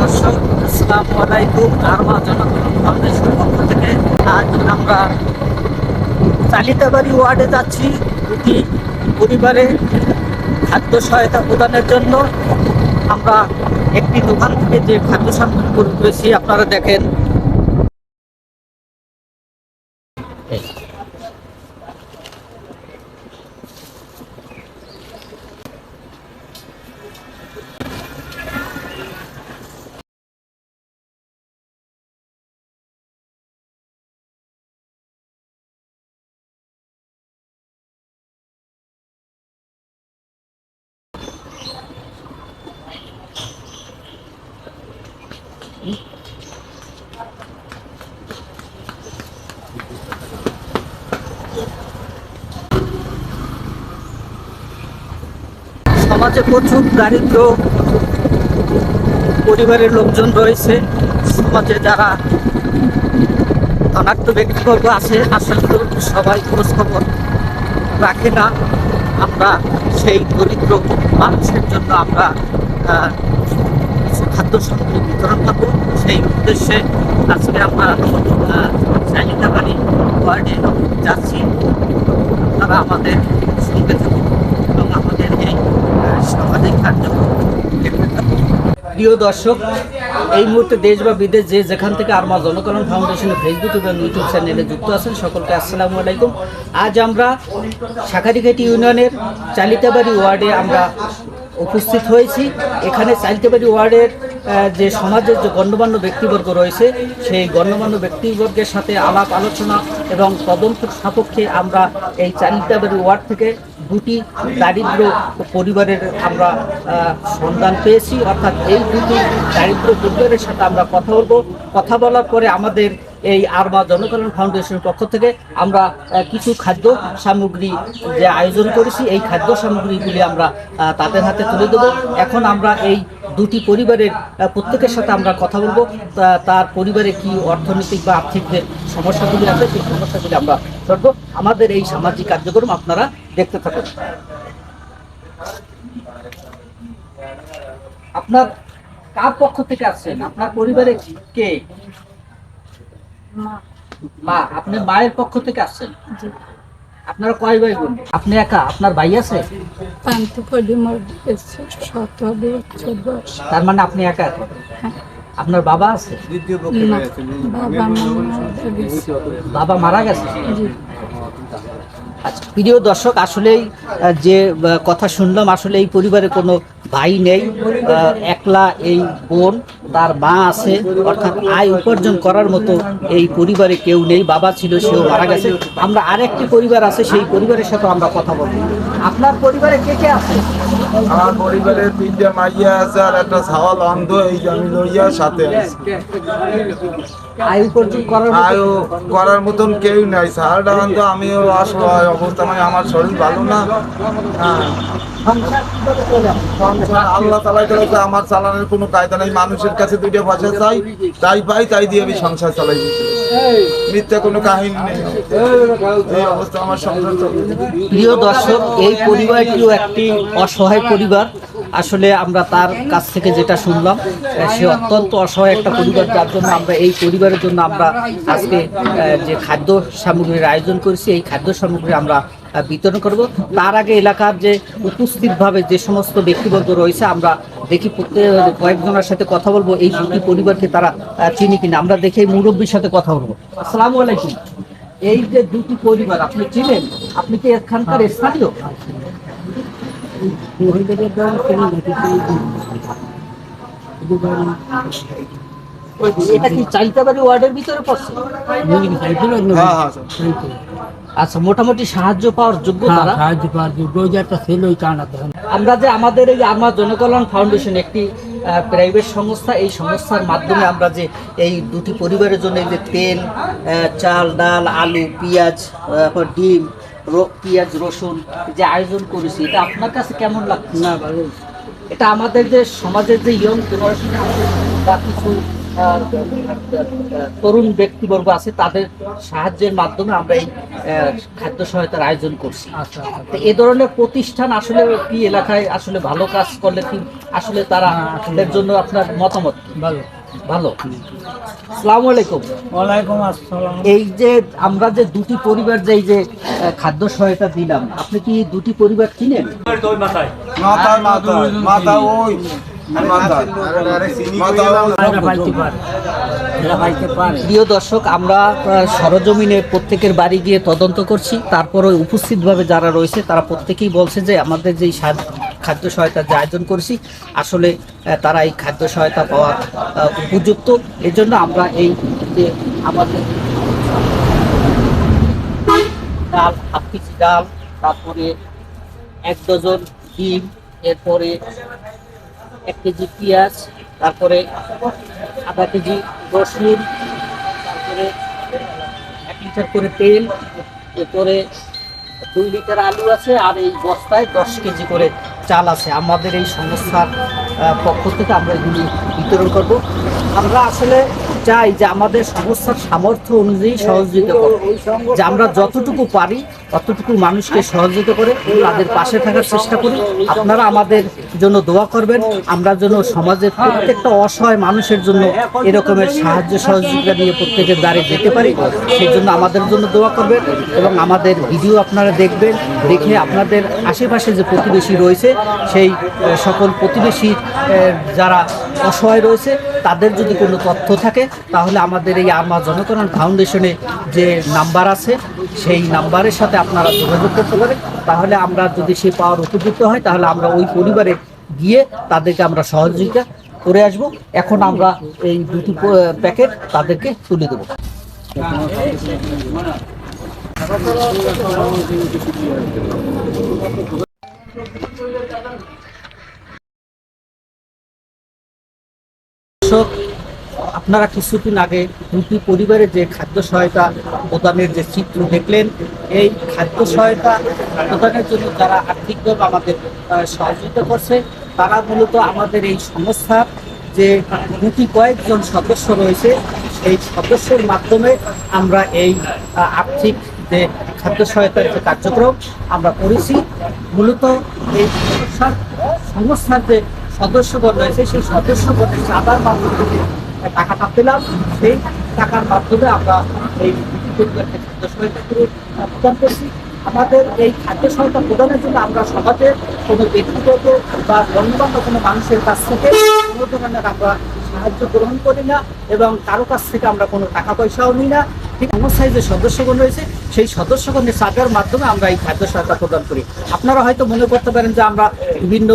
দর্শক, আসসালামু আলাইকুম আরমা জনগণ পক্ষ থেকে। আজ আমরা চালিতাবাড়ি ওয়ার্ডে যাচ্ছি। দুটি পরিবারে খাদ্য সহায়তা প্রদানের জন্য। আমরা একটি দোকান থেকে যে খাদ্য সামগ্রী করেছি আপনারা দেখেন। সমাজে প্রচুর দারিদ্র, পরিবারের লোকজন রয়েছে। সমাজে যারা ধনাত্ম ব্যক্তিবর্গ আছে, আসলে সবাই খোঁজ খবর রাখে না। আমরা সেই দরিদ্র মানুষের জন্য আমরা খাদ্য সামগ্রী বিতরণ করব। সেই উদ্দেশ্যে আজকে আমরা চাহিদাবাড়ি ওয়ার্ডে যাচ্ছি। আপনারা আমাদের সঙ্গে থাকুন এবং আমাদের এই সামাজিক কার্যক্রম প্রিয় দর্শক, এই মুহূর্তে দেশ বা বিদেশ যে যেখান থেকে আরমা জনকল্যাণ ফাউন্ডেশনের ফেসবুক এবং ইউটিউব চ্যানেলে যুক্ত আছেন, সকলকে আসসালামু আলাইকুম। আজ আমরা শাখারিঘাটি ইউনিয়নের চালিতাবাড়ি ওয়ার্ডে আমরা উপস্থিত হয়েছি। এখানে চালিতাবাড়ি ওয়ার্ডের যে সমাজের যে গণ্যমান্য ব্যক্তিবর্গ রয়েছে, সেই গণ্যমান্য ব্যক্তিবর্গের সাথে আলাপ আলোচনা এবং তদন্ত সাপেক্ষে আমরা এই চালিতাবাড়ি ওয়ার্ড থেকে দুটি দারিদ্র পরিবারের আমরা সন্ধান পেয়েছি। অর্থাৎ এই দুটি দারিদ্র পরিবারের সাথে আমরা কথা বলব। কথা বলার পরে আমাদের এই আরবা জনকল্যাণ ফাউন্ডেশনের পক্ষ থেকে আমরা কিছু খাদ্য সামগ্রী যে আয়োজন করেছি, এই খাদ্য সামগ্রীগুলি আমরা তাদের হাতে তুলে দেবো। এখন আমরা এই দুটি পরিবারের প্রত্যেকের সাথে আমরা কথা বলব। তার পরিবারে কি অর্থনৈতিক বা আর্থিক যে সমস্যাগুলি আছে সেই সমস্যাগুলি আমরা করব আমাদের এই সামাজিক কার্যক্রম আপনারা দেখতে থাকুন। আপনার কার পক্ষ থেকে আসছেন? আপনার পরিবারে কে? মা। আপনি মায়ের পক্ষ থেকে আসছেন? আপনারা কয় ভাই বোন? আপনি একা? আপনার ভাই আছে? পান্তি পলি সতেরো বছর বয়স। তার মানে আপনি একা এখন হ্যাঁ। আপনার বাবা আছে? বাবা মারা গেছে। প্রিয় দর্শক, আসলেই যে কথা শুনলাম, আসলে এই পরিবারে কোনো ভাই নেই। একলা এই বোন, তার মা আছে, অর্থাৎ আয় উপার্জন করার মতো এই পরিবারে কেউ নেই, বাবা ছিল, সেও মারা গেছে। আমরা আরেকটি পরিবার আছে, সেই পরিবারের সাথে আমরা কথা বলব। আপনার পরিবারে কে কে আছে? আমার পরিবারে তিনটে মাইয়া আছে, আর একটা ছাওয়াল অন্ধ, এই আমি লইয়া সাথে আছি। আয় উপার্জন করার মতো করার মতন কেউ নাই সারাটা তো আমিও অসহায় অবস্থা মানে আমার শরীর ভালো না। হ্যাঁ, আল্লাহ তালাই তো আমার চালানোর কোনো কায়দা নাই। মানুষের কাছে দুইটা পয়সা চাই তাই পাই তাই দিয়ে আমি সংসার চালাই। মিথ্যা কোনো কাহিনী নেই। এই অবস্থা আমার সংসার প্রিয় দর্শক এই পরিবারটিও একটি অসহায় পরিবার। আসলে আমরা তার কাছ থেকে যেটা শুনলাম সে অত্যন্ত অসহায় একটা পরিবার। যার জন্য আমরা এই পরিবারের জন্য আমরা আজকে যে খাদ্য সামগ্রীর আয়োজন করেছি এই খাদ্য সামগ্রী আমরা বিতরণ করব। তার আগে এলাকার যে উপস্থিতভাবে যে সমস্ত ব্যক্তিবর্গ রয়েছে আমরা দেখি কয়েকজনের সাথে কথা বলব এই দুটি পরিবারকে তারা চিনি কিনা। আমরা দেখে মুরব্বীর সাথে কথা বলব। আসসালামু আলাইকুম। এই যে দুটি পরিবার আপনি চিনেন আপনি কি এখানকার স্থানীয়? এটা কি চাইতাবাড়ি ওয়ার্ডের ভিতরে পড়ছে? হ্যাঁ হ্যাঁ। আচ্ছা মোটামুটি সাহায্য পাওয়ার যোগ্য তারা? সাহায্য পাওয়ার যোগ্য। ওই যে একটা ছেলে ওই তখন আমরা যে আমাদের এই আমার জনকল্যাণ ফাউন্ডেশন একটি প্রাইভেট সংস্থা এই সংস্থার মাধ্যমে আমরা যে এই দুটি পরিবারের জন্য এই যে তেল চাল ডাল আলু পেঁয়াজ তারপর ডিম পেঁয়াজ রসুন যে আয়োজন করেছি এটা আপনার কাছে কেমন লাগছে? না ভালো এটা আমাদের যে সমাজের যে ইয়ং জেনারেশন বা কিছু তরুণ ব্যক্তিবর্গ আছে তাদের সাহায্যের মাধ্যমে আমরা এই খাদ্য সহায়তার আয়োজন করছি। আচ্ছা আচ্ছা তো এ ধরনের প্রতিষ্ঠান আসলে কি এলাকায় আসলে ভালো কাজ করলে কি আসলে তারা এর জন্য আপনার মতামত ভালো। ভালো। আসসালামু আলাইকুম। ওয়ালাইকুম আসসালাম। এই যে আমরা যে দুটি পরিবার যে এই যে খাদ্য সহায়তা দিলাম আপনি কি দুটি পরিবার কিনেন মাথায়। মাথায় মাথা মাথায় মাথা ওই। পারে। প্রিয় দর্শক আমরা সরজমিনে প্রত্যেকের বাড়ি গিয়ে তদন্ত করছি। তারপরে উপস্থিতভাবে যারা রয়েছে তারা প্রত্যেকেই বলছে যে আমাদের যেই সা- খাদ্য সহায়তা যে আয়োজন করেছি আসলে তারা এই খাদ্য সহায়তা পাওয়ার আহ, উপযুক্ত। এজন্য আমরা এই যে আমাদের ডাল হাফ কেজি ডাল তারপরে এক ডজন ডিম এরপরে এক কেজি পেঁয়াজ, তারপরে আধা কেজি রসুন, তারপরে এক লিটার করে তেল, এরপরে দুই লিটার আলু আছে আর এই বস্তায় দশ কেজি করে চাল আছে। আমাদের এই সংস্থার পক্ষ থেকে আমরা এগুলি বিতরণ করব। আমরা আসলে চাই যে আমাদের সংস্থার সামর্থ্য অনুযায়ী সহযোগিতা করব যে আমরা যতটুকু পারি ততটুকু মানুষকে সহযোগিতা করে তাদের পাশে থাকার চেষ্টা করি। আপনারা আমাদের জন্য দোয়া করবেন। আমরা যেন সমাজের প্রত্যেকটা অসহায় মানুষের জন্য এরকমের সাহায্য সহযোগিতা নিয়ে প্রত্যেকের দ্বারে যেতে পারি সেই জন্য আমাদের জন্য দোয়া করবেন এবং আমাদের ভিডিও আপনারা দেখবেন, দেখে আপনাদের আশেপাশে যে প্রতিবেশী রয়েছে, সেই সকল প্রতিবেশী যারা অসহায় রয়েছে, তাদের যদি কোনো তথ্য থাকে, তাহলে আমাদের এই আমা জনকরণ ফাউন্ডেশনে যে নাম্বার আছে, সেই নাম্বারের সাথে আপনারা যোগাযোগ করতে পারেন। তাহলে আমরা যদি সে পাওয়ার উপযুক্ত হয়, তাহলে আমরা ওই পরিবারে গিয়ে তাদেরকে আমরা সহযোগিতা করে আসব। এখন আমরা এই দুটি প্যাকেট তাদেরকে তুলে দেবো। দর্শক আপনারা কিছুদিন আগে দুটি পরিবারের যে খাদ্য সহায়তা প্রদানের যে চিত্র দেখলেন, এই খাদ্য সহায়তা প্রদানের জন্য যারা আর্থিকভাবে আমাদের সহযোগিতা করছে, তারা মূলত আমাদের এই সংস্থার যে গুটি কয়েকজন সদস্য রয়েছে, সেই সদস্যের মাধ্যমে আমরা এই আর্থিক যে খাদ্য সহায়তার যে কার্যক্রম আমরা করেছি। মূলত এই সংস্থার সংস্থার যে সদস্যগণ রয়েছে, সেই সদস্যগণের চাঁদার মাধ্যমে টাকাটা পেলাম সেই টাকার মাধ্যমে আমরা এই প্রদান করছি। আমাদের এই খাদ্য সহায়তা প্রদানের জন্য আমরা সমাজে কোনো ব্যক্তিগত বা গণ্যমান্য কোনো মানুষের কাছ থেকে কোনো ধরনের আমরা সাহায্য গ্রহণ করি না এবং কারও কাছ থেকে আমরা কোনো টাকা পয়সাও নিই না। ঠিক সংস্থায় যে সদস্যগণ রয়েছে, সেই সদস্যগণের সাকার মাধ্যমে আমরা এই খাদ্য সহায়তা প্রদান করি। আপনারা হয়তো মনে করতে পারেন যে আমরা বিভিন্ন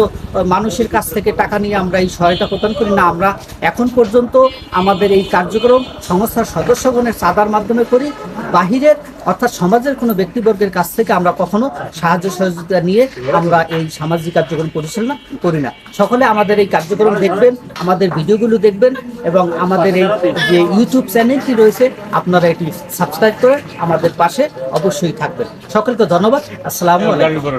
মানুষের কাছ থেকে টাকা নিয়ে আমরা এই সহায়তা প্রদান করি না, আমরা এখন পর্যন্ত আমাদের এই কার্যক্রম সংস্থার সদস্যগণের চাঁদার মাধ্যমে করি, বাহিরের অর্থাৎ সমাজের কোনো ব্যক্তিবর্গের কাছ থেকে আমরা কখনো সাহায্য সহযোগিতা নিয়ে আমরা এই সামাজিক কার্যক্রম পরিচালনা করি না। সকলে আমাদের এই কার্যক্রম দেখবেন, আমাদের ভিডিওগুলো দেখবেন এবং আমাদের এই যে ইউটিউব চ্যানেলটি রয়েছে, আপনারা এটি সাবস্ক্রাইব করে আমাদের পাশে অবশ্যই থাকবেন। সকলকে ধন্যবাদ। আসসালামু আলাইকুম।